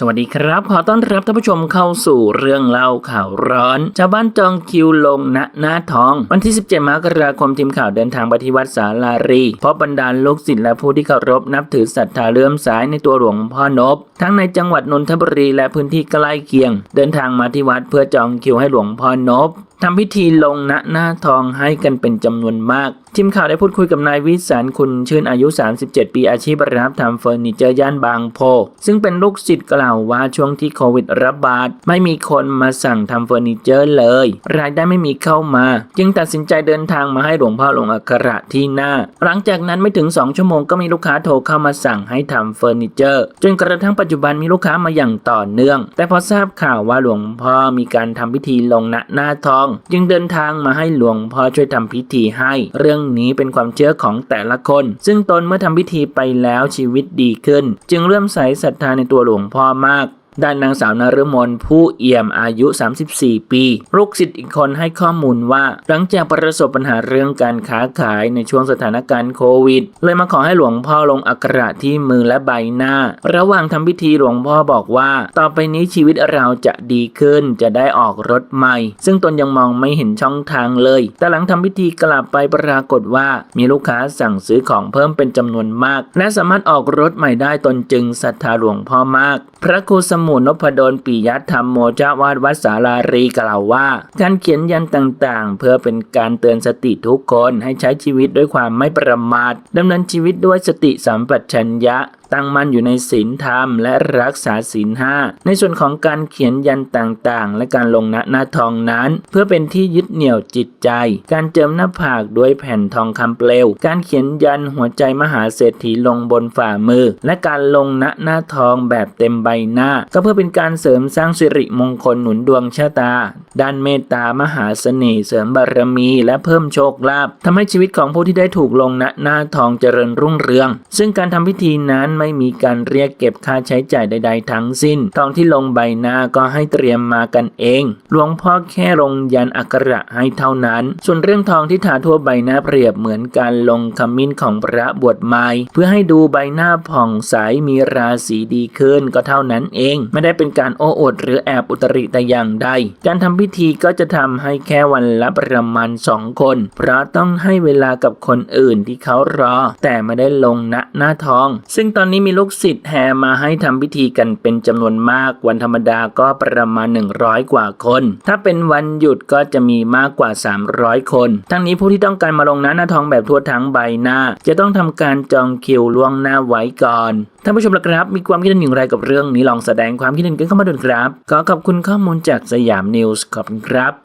สวัสดีครับ ขอต้อนรับท่านผู้ชมเข้าสู่เรื่องเล่าข่าวร้อนชาวบ้านจองคิวลงณหน้าทอง วันที่ 17 มกราคมทีมข่าวเดินทางไปที่วัดสาลารีเพราะบรรดาลูกศิษย์และผู้ที่เคารพนับถือศรัทธาเลื่อมสายในตัวหลวงพ่อนบ ทั้งในจังหวัดนนทบุรีและพื้นที่ใกล้เคียง เดินทางมาที่วัดเพื่อจองคิวให้หลวงพ่อนบ ทำพิธีลงณหน้าทองให้กันเป็นจำนวนมาก ทีมข่าวได้พูดคุยกับนายวิสารคุณชื่นอายุ 37 ปีอาชีพรับทำเฟอร์นิเจอร์ย่านบางโพ ซึ่งเป็นลูกศิษย์กล่าวว่าช่วงที่โควิดระบาด ไม่มีคนมาสั่งทำเฟอร์นิเจอร์เลย รายได้ไม่มีเข้ามา จึงตัดสินใจเดินทางมาให้หลวงพ่อลงอักขระที่หน้า หลังจากนั้นไม่ถึง 2 ชั่วโมงก็มีลูกค้าโทรเข้ามาสั่งให้ทำเฟอร์นิเจอร์ จนกระทั่งปัจจุบันมีลูกค้ามาอย่างต่อเนื่อง แต่พอทราบข่าวว่าหลวงพ่อมีการทำพิธีลงณหน้าทองจึงเดินทางมาให้หลวงพ่อช่วยทำพิธีให้ เรื่องนี้เป็นความเชื่อของแต่ละคน ซึ่งตนเมื่อทำพิธีไปแล้วชีวิตดีขึ้น จึงเริ่มใส่ศรัทธาในตัวหลวงพ่อมาก ด้านนางสาวนฤมลผู้เอี่ยมอายุ 34 ปีลูกศิษย์อีกคนให้ข้อมูลว่า หลังจากประสบปัญหาเรื่องการค้าขายในช่วงสถานการณ์โควิด เลยมาขอให้หลวงพ่อลงอักขระที่มือและใบหน้า ระหว่างทำพิธีหลวงพ่อบอกว่า ต่อไปนี้ชีวิตเราจะดีขึ้นจะได้ออกรถใหม่ ซึ่งตนยังมองไม่เห็นช่องทางเลย แต่หลังทำพิธีกลับไปปรากฏว่ามีลูกค้าสั่งซื้อของเพิ่มเป็นจำนวนมาก และสามารถออกรถใหม่ได้ตนจึงศรัทธาหลวงพ่อมาก พระครูสมนนพดลปิยธรรมโมเจ้าวาดวัดสาลารีกล่าวว่า การเขียนยันต่างๆ เพื่อเป็นการเตือนสติทุกคนให้ใช้ชีวิตด้วยความไม่ประมาทดำเนินชีวิตด้วยสติสัมปชัญญะ ตั้งมั่นอยู่ในศีลธรรม และรักษาศีลห้าในส่วนของการเขียนยันต่างๆ และการลงณหน้าทองนั้น เพื่อเป็นที่ยึดเหนี่ยวจิตใจ การเจิมหน้าผากด้วยแผ่นทองคำเปลว การเขียนยันหัวใจมหาเศรษฐีลงบนฝ่ามือ และการลงณหน้าทองแบบเต็มใบหน้า ก็เพื่อเป็นการเสริมสร้างสิริมงคลหนุนดวงชะตา ด้านเมตตามหาเสน่ห์เสริมบารมี และเพิ่มโชคลาภทำให้ชีวิตของผู้ที่ได้ถูกลงณหน้าทองเจริญรุ่งเรือง ซึ่งการทำพิธีนั้นไม่มีการเรียกเก็บค่าใช้จ่ายใด ๆ ทั้งสิ้น ทองที่ลงใบหน้าก็ให้เตรียมมากันเอง หลวงพ่อแค่ลงยันอักระให้เท่านั้น ส่วนเรื่องทองที่ทาทั่วใบหน้าเปรียบเหมือนการลงขมิ้นของพระบวชใหม่ เพื่อให้ดูใบหน้าผ่องใสมีราศีดีขึ้นก็เท่านั้นเอง ไม่ได้เป็นการโอ้อวดหรือแอบอุตริแต่อย่างใด การทำพิธีก็จะทำให้แค่วันละประมาณสองคน เพราะต้องให้เวลากับคนอื่นที่เขารอ แต่ไม่ได้ลงณหน้าทอง ซึ่งตอนนี้มีลูกศิษย์แห่มาให้ทำพิธีกันเป็นจำนวนมาก วันธรรมดาก็ประมาณ 100 กว่าคน ถ้าเป็นวันหยุดก็จะมีมากกว่า 300 คน ทั้งนี้ผู้ที่ต้องการมาลงหน้าหน้าทองแบบทั่วทั้งใบหน้า จะต้องทำการจองคิวล่วงหน้าไว้ก่อนท่านผู้ชมละครับ มีความคิดเห็นอย่างไรกับเรื่องนี้ลองแสดงความคิดเห็นกันเข้ามาดูนะครับ ขอขอบคุณข้อมูลจากสยามนิวส์ขอบคุณครับ